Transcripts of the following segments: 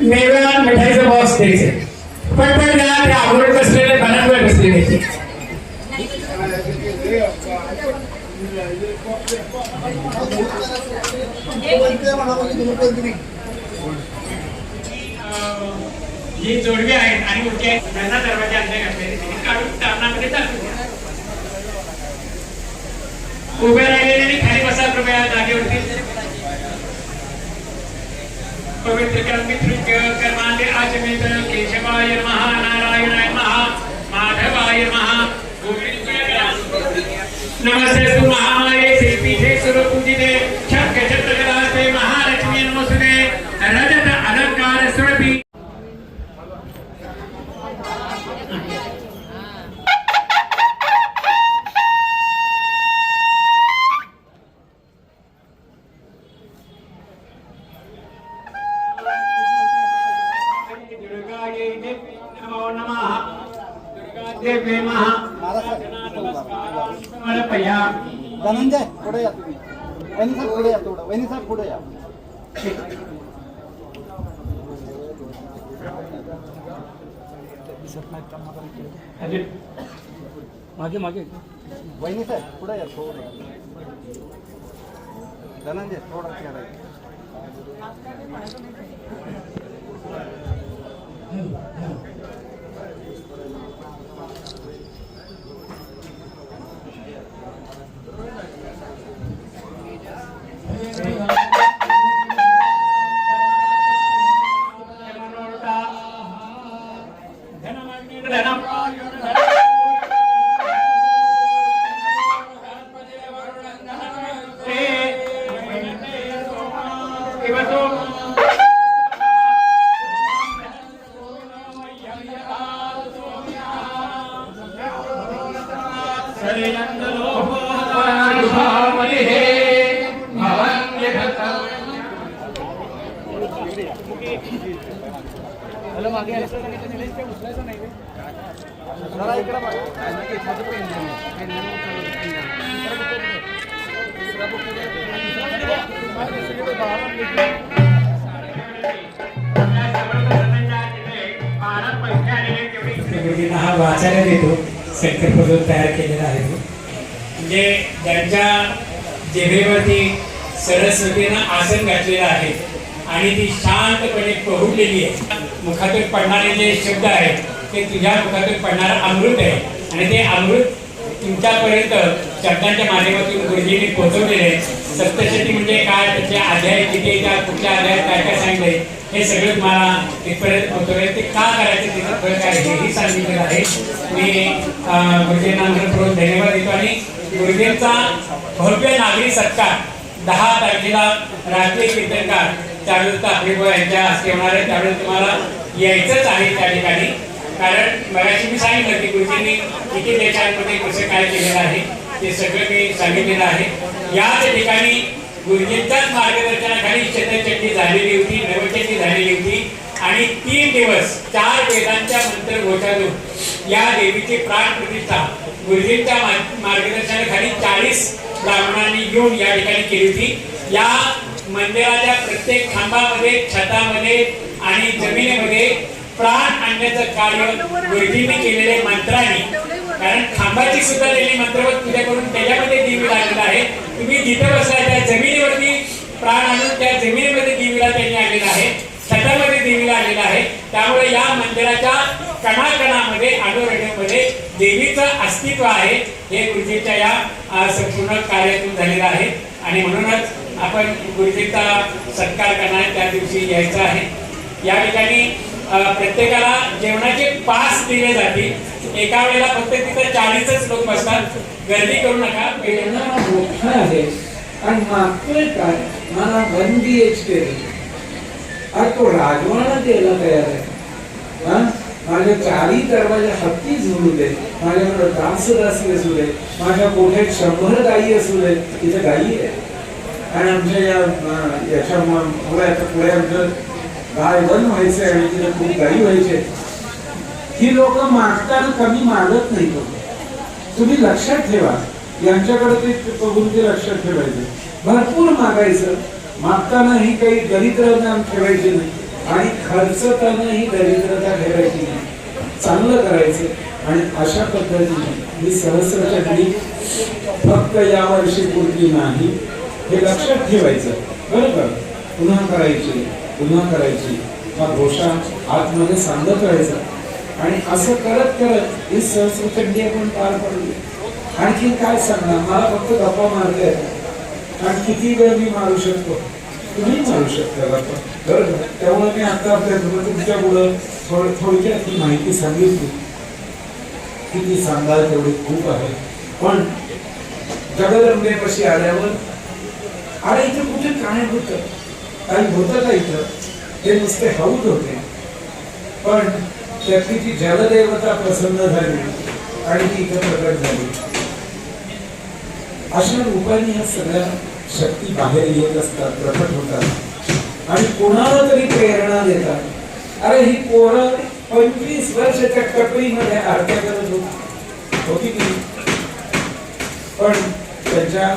मेवेला मिठाईचा box द्यायचा पटपट द्या ते आवडत असलेले बनावर बसलेले Thank you. जी जोडवी आहेत आणि मुख्य त्यांना दरवाजा अंदर काढून तारणामध्ये टाकू उभे राहिलेले आणि खाली बसा कृपया जागेवरती. पवित्र कर्मित्र कर्मांते आज समर्पयामि धनंजय पुढे या तुम्ही. वहिनी साहेब पुढे या थोडं वहिनी साहेब पुढे या. मागे मागे. वहिनी साहेब पुढे या थोडं. धनंजय थोडं खेळायचं जरा इकडे बघा गुरुजींना हा वाचायला देतो. संकल्पदूत तयार केलेला आहे तो. म्हणजे ज्यांच्या जेभेवरती सरस्वतीनं आसन घातलेलं आहे आणि ती शांतपणे पहुडलेली आहे. मुखातून पडणारे जे शब्द आहेत ते तुझ्या मुखातून पडणारं अमृत आहे. आणि ते अमृत तुमच्यापर्यंत शब्दांच्या माध्यमातून गुरुजींनी पोहोचवलेले आहे सप्तशती म्हणजे काय? त्याचे अध्याय किती आहे, त्या कुठल्या अध्यायात काय काय सांगले? हे सगळं मला इथपर्यंत पोहोचवले ते का करायचं? तिथं फळ काय सांगितलेलं आहे. मी गुरुजींना मनपूर्वक धन्यवाद देतो. आणि गुरुजींचा भव्य नागरी सत्कार दहा तारखेला राष्ट्रीय कीर्तनकार त्यावेळेस आपले यांच्या हस्ते होणार आहे. त्यावेळेस तुम्हाला यायचंच आहे त्या ठिकाणी. कारण मगाशी मी सांगितलं की गुरुजींनी किती देशांमध्ये कसं काय केलेलं आहे ते सगळं मी सांगितलेलं आहे. याच ठिकाणी गुरुजींच्याच मार्गदर्शनाखाली शतचंडी झालेली होती नवचंडी झालेली होती. आणि तीन दिवस चार वेदांच्या मंत्र घोषातून या देवीची प्राण प्रतिष्ठा गुरुजींच्या मार्गदर्शनाखाली चाळीस ब्राह्मणांनी येऊन या ठिकाणी केली होती. या मंदिराच्या प्रत्येक खांबामध्ये छतामध्ये आणि जमिनीमध्ये प्राण आणण्याचं कार्य गुरुजींनी केलेले मंत्रांनी. कारण खांबाची सुद्धा त्यांनी मंत्रवत पूजा करून त्याच्यामध्ये दिवी लागलेला आहे तुम्ही जिथे बसलाय त्या जमिनीवरती प्राण आणून त्या जमिनीमध्ये देवीला त्यांनी आणलेला आहे छतामध्ये देवीला आलेला आहे. त्यामुळे या मंदिराच्या कणाकणामध्ये अडोरड्यामध्ये देवीचं अस्तित्व आहे. हे गुरुजींच्या या संपूर्ण कार्यातून झालेलं आहे. आणि म्हणूनच आपण गुरुजींचा सत्कार करणार त्या दिवशी यायचं आहे. या ठिकाणी प्रत्येकाला जेवणाचे पास दिले जातील. एका वेळेला फक्त तिथं चाळीसच लोक बसतात. गर्दी करू नका. मोठा आहे. आणि मागतोय काय मला वन बी एच के अरे तो राजवाडा द्यायला तयार आहे. हा? माझ्या चारी दरवाजा हत्ती झुडू दे. माझ्याकडे दास दासी असू दे. माझ्या कोठ्यात शंभर गायी असू दे. तिथे गायी आहे. आणि आमच्या या याच्या म- मुळे आता पुढे आमचं गाय गायवन व्हायचे आणि तिथे खूप गायी व्हायचे ही लोक मागताना कमी मागत नाही तुम्ही लक्षात ठेवा. यांच्याकडे ते बघून ते लक्षात ठेवायचं. भरपूर मागायचं. मागताना ही काही दरिद्रता ठेवायची नाही. आणि खर्चताना ही दरिद्रता ठेवायची नाही. चांगलं करायचं. आणि अशा पद्धतीने ही सहस्रचंडी फक्त या वर्षी पुरती नाही. हे लक्षात ठेवायचं. बरं पुन्हा करायची. पुन्हा करायची. हा घोषा आतमध्ये सांगत राहायचा. आणि असं करत करत ही सहस्रखंडी आपण पार पडली. आणखी काय सांगणार मला फक्त गप्पा मारता येतात. आणि किती वेळ मी मारू शकतो? तुम्ही मारू शकता गप्पा. बरं त्यामुळे मी आता आपल्या तुमच्या पुढं थोड थोडक्यात ही माहिती सांगितली. किती सांगाल तेवढी खूप आहे. पण जगदंबेपाशी आल्यावर? अरे इथं कुठे काय होतं? काही होतं का इथं? ते नुसते हौद होते. पण शक्तीची ती जलदेवता प्रसन्न झाली आणि ती इथं प्रकट झाली. अशा रूपाने ह्या सगळ्या शक्ती बाहेर येत असतात प्रकट होतात. आणि कोणाला तरी प्रेरणा देतात. अरे ही पोरं पंचवीस वर्षाच्या कपडीमध्ये आरत्या करत होती. होती की पण त्यांच्या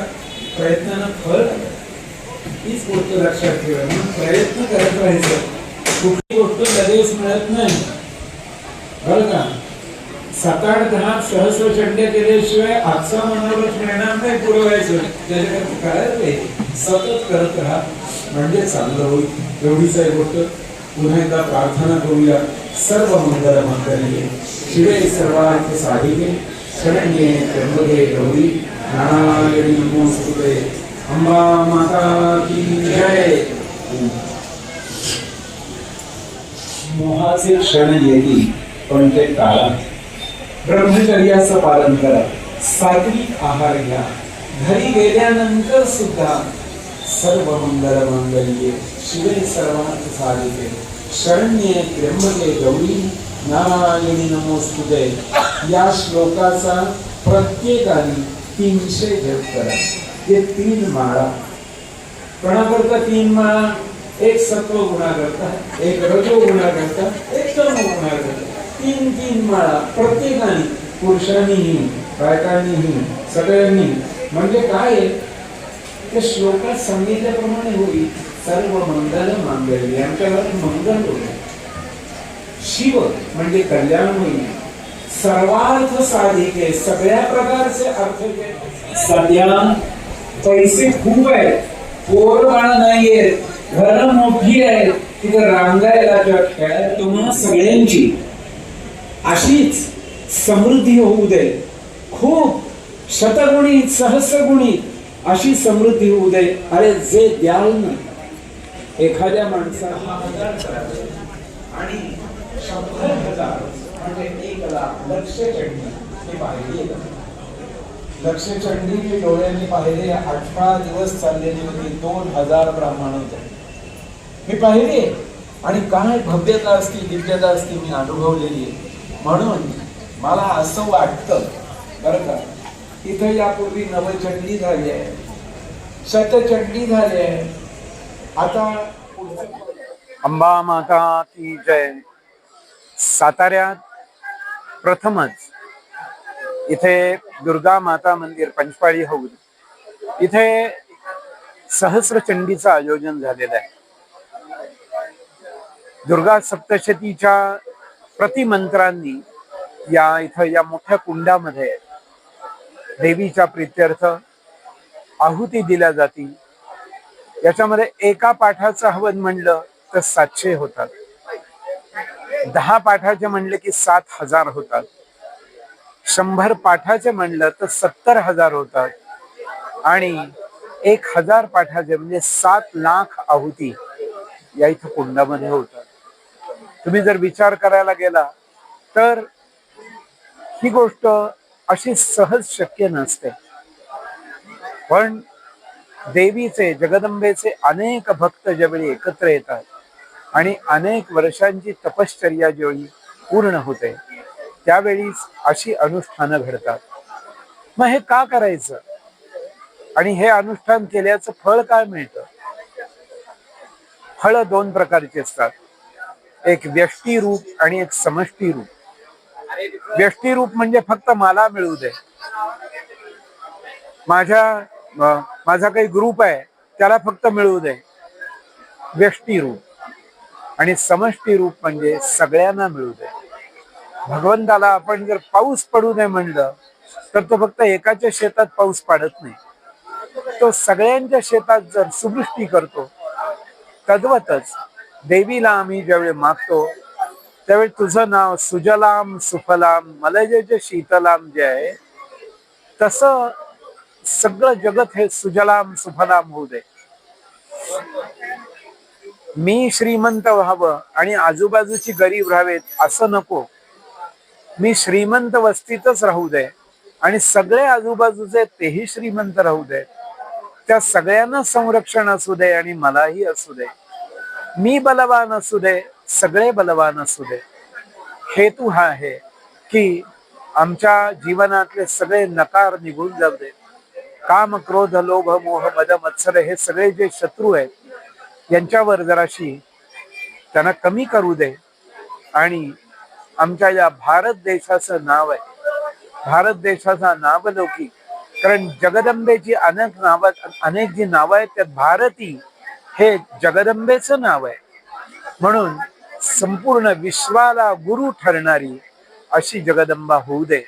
प्रयत्नानं फळ हीच गोष्ट लक्षात ठेवा. म्हणून प्रयत्न करत राहायचं. कुठली गोष्ट लगेच मिळत नाही. बरं का? सात आठ दहा सहस्र चंड्या केल्याशिवाय आजचा मनोरथ मिळणार नाही पुरवायचं. त्याच्याकडे करायला सतत करत राहा. म्हणजे चांगलं होईल. एवढीच आहे गोष्ट. पुन्हा एकदा प्रार्थना करूया. सर्व मंगल मंगले शिवे सर्वार्थ साधिके. शरण्ये त्र्यंबके गौरी नारायणी नमोस्तुते अंबा माता की जय. मोहाचे क्षण येईल पण ते टाळा ब्रह्मचर्याचं पालन करा. सात्विक आहार घ्या. घरी गेल्यानंतर सुद्धा सर्व मंगल मंगल्ये शिवे सर्वांत साधिते. शरण्ये त्र्यंबके गौरी. नारायणी नमोस्तुते या श्लोकाचा प्रत्येकाने तीनशे जप करा. ते तीन माळा. कोणाकरता तीन माळा? एक सत्व गुणा करता एक रजो गुणा करता एक तमो गुणा तीन तीन माळा प्रत्येकाने पुरुषांनीही बायकांनीही सगळ्यांनी म्हणजे काय? ते श्लोकात सांगितल्याप्रमाणे होईल, सर्व मंगल मांगल्य आमच्या मंगल होईल. शिव म्हणजे कल्याण होईल. सर्वार्थ साधिके, सगळ्या प्रकारचे अर्थ सध्या पैसे खूप आहेत. पोर बाळ घर मोठी आहेत. तिथे रांगायला खेळायला तुम्हाला सगळ्यांची अशीच समृद्धी होऊ दे. खूप शतगुणी सहस्रगुणी अशी समृद्धी होऊ दे. अरे जे द्याल ना. एखाद्या माणसाला. आणि शंभर हजार म्हणजे एक लाख लक्ष चढणी हे पाहिली लक्ष चढणी मी डोळ्यांनी पाहिले अठरा दिवस चाललेली होती. दोन हजार ब्राह्मण होते. मी पाहिले आणि काय भव्यता असती दिव्यता असती मी अनुभवलेली आहे. म्हणून मला असं वाटतं बरं का? इथं यापूर्वी नवचंडी झाली आहे. शतचंडी झाली आहे. आता अंबा माता की जय. साताऱ्यात प्रथमच इथे दुर्गा माता मंदिर पंचपाळी हौद इथे सहस्रचंडीचं आयोजन झालेलं आहे. दुर्गा सप्तशतीच्या प्रतिमंत्रांनी या इथं या मोठ्या कुंडामध्ये देवीच्या प्रित्यर्थ आहुती दिल्या जातील. याच्यामध्ये एका पाठाचं हवन म्हणलं तर सातशे होतात. दहा पाठाचे म्हणले की सात हजार होतात. शंभर पाठाचे म्हणलं तर सत्तर हजार होतात. आणि एक हजार पाठाचे म्हणजे सात लाख आहुती या इथं कुंडामध्ये होतात. तुम्ही जर विचार करायला गेला तर ही गोष्ट अशी सहज शक्य नसते. पण देवीचे जगदंबेचे अनेक भक्त ज्यावेळी एकत्र येतात आणि अनेक वर्षांची तपश्चर्या ज्यावेळी पूर्ण होते त्यावेळीच अशी अनुष्ठानं घडतात. मग हे का करायचं? आणि हे अनुष्ठान केल्याचं फळ काय मिळतं? फळ दोन प्रकारची असतात. एक व्यष्टी रूप आणि एक समष्टी रूप. व्यष्टी रूप म्हणजे फक्त मला मिळू दे. माझ्या माझा काही ग्रुप आहे त्याला फक्त मिळू दे. व्यष्टी रूप. आणि समष्टी रूप म्हणजे सगळ्यांना मिळू दे. भगवंताला आपण जर पाऊस पडू नये म्हणलं तर तो फक्त एकाच्या शेतात पाऊस पाडत नाही. तो सगळ्यांच्या शेतात जर सुवृष्टी करतो तद्वतच देवीला आम्ही ज्यावेळी मागतो त्यावेळी तुझं नाव सुजलाम सुफलाम मला जे जे शीतलाम जे आहे तसं सगळं जगत हे सुजलाम सुफलाम होऊ दे। मी श्रीमंत व्हावं आणि आजूबाजूची गरीब राहावेत असं नको। मी श्रीमंत वस्तीतच राहू दे आणि सगळे आजूबाजूचे तेही श्रीमंत राहू दे। त्या सगळ्यांना संरक्षण असू दे आणि मलाही असू दे। मी बलवान असू दे सगळे बलवान असू दे. हेतू हा आहे की आमच्या जीवनातले सगळे नकार निघून जाऊ दे. काम क्रोध लोभ मोह मद मत्सर हे सगळे जे शत्रू आहेत यांच्यावर जराशी त्यांना कमी करू दे. आणि आमच्या या भारत देशाचं नाव आहे. भारत देशाचा नावलौकिक. कारण जगदंबेची अनेक नाव अनेक जी नावं आहेत त्यात भारती हे जगदंबेचं नाव आहे. म्हणून संपूर्ण विश्वाला गुरु ठरणारी अशी जगदंबा होऊ दे.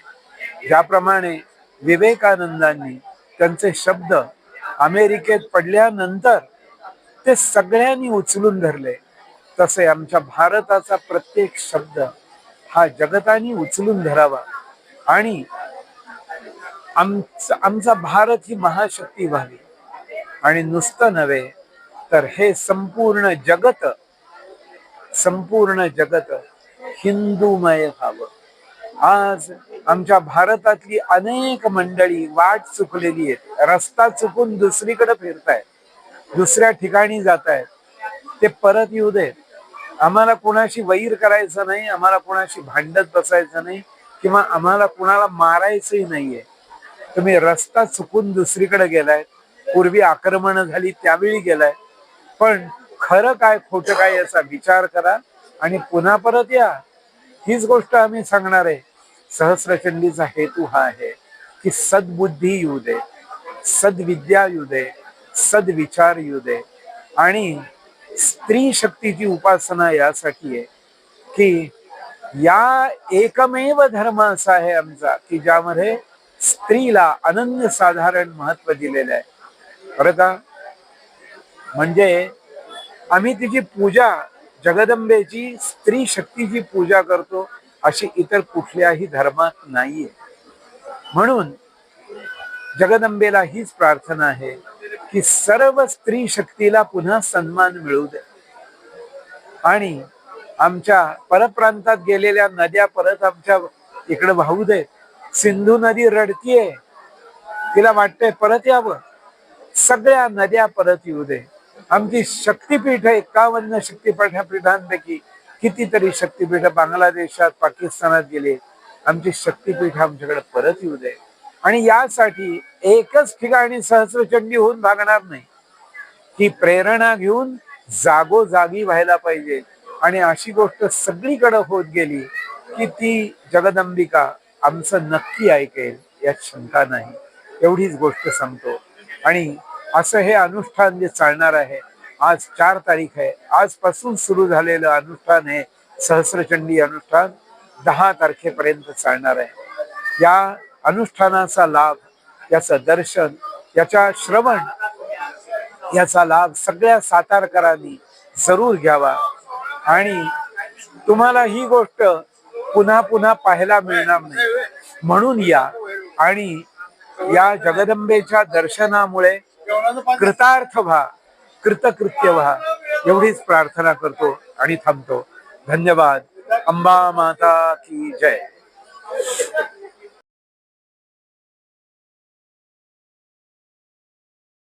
ज्याप्रमाणे विवेकानंदांनी त्यांचे शब्द अमेरिकेत पडल्यानंतर ते सगळ्यांनी उचलून धरले. तसे आमच्या भारताचा प्रत्येक शब्द हा जगताने उचलून धरावा. आणि आमचा आमचा भारत ही महाशक्ती व्हावी. आणि नुसतं नव्हे तर हे संपूर्ण जगत संपूर्ण जगत हिंदूमय व्हावं आज आमच्या भारतातली अनेक मंडळी वाट चुकलेली आहेत. रस्ता चुकून दुसरीकडे फिरतायत. दुसऱ्या ठिकाणी जात आहेत ते परत येऊ देत. आम्हाला कुणाशी वैर करायचं नाही आम्हाला कुणाशी भांडत बसायचं नाही किंवा आम्हाला कुणाला मारायचंही नाहीये. तुम्ही रस्ता चुकून दुसरीकडे गेलाय पूर्वी आक्रमण झाली त्यावेळी गेलाय पण खरं काय खोटं काय याचा विचार करा आणि पुन्हा परत या. हीच गोष्ट आम्ही सांगणार आहे. सहस्रचंडीचा हेतू हा आहे की सद्बुद्धी येऊ दे सद्विद्या येऊ दे सद्विचार येऊ दे. आणि स्त्री शक्तीची उपासना यासाठी आहे की या एकमेव धर्म असा आहे आमचा की ज्यामध्ये स्त्रीला अनन्य साधारण महत्त्व दिलेलं आहे. बरं का? म्हणजे आम्ही तिची पूजा जगदंबेची स्त्री शक्तीची पूजा करतो अशी इतर कुठल्याही धर्मात नाहीये. म्हणून जगदंबेला हीच प्रार्थना आहे की सर्व स्त्री शक्तीला पुन्हा सन्मान मिळू दे. आणि आमच्या परप्रांतात गेलेल्या नद्या परत आमच्या इकडे वाहू दे सिंधू नदी रडतीये. तिला वाटतंय परत यावं. सगळ्या नद्या परत येऊ दे. आमची शक्तीपीठ एकावन्न शक्तीपीठापीठांपैकी कितीतरी शक्तीपीठ बांगलादेशात पाकिस्तानात गेले. आमची शक्तीपीठ आमच्याकडे परत येऊ दे. आणि यासाठी एकच ठिकाणी सहस्रचंडी होऊन भागणार नाही. ही प्रेरणा घेऊन जागोजागी व्हायला पाहिजे. आणि अशी गोष्ट सगळीकडे होत गेली की ती जगदंबिका आमचं नक्की ऐकेल यात शंका नाही. एवढीच गोष्ट सांगतो. आणि असं हे अनुष्ठान जे चालणार आहे आज चार तारीख आहे. आजपासून सुरू झालेलं अनुष्ठान हे सहस्रचंडी अनुष्ठान दहा तारखेपर्यंत चालणार आहे. या अनुष्ठानाचा लाभ याचं दर्शन याच्या श्रवण याचा लाभ सगळ्या सातारकरांनी जरूर घ्यावा. आणि तुम्हाला ही गोष्ट पुन्हा पुन्हा पाहायला मिळणार नाही. म्हणून या. आणि या जगदंबेच्या दर्शनामुळे कृतार्थ व्हा. कृतकृत्य व्हा. एवढीच प्रार्थना करतो आणि थांबतो. धन्यवाद. अंबा माता की जय.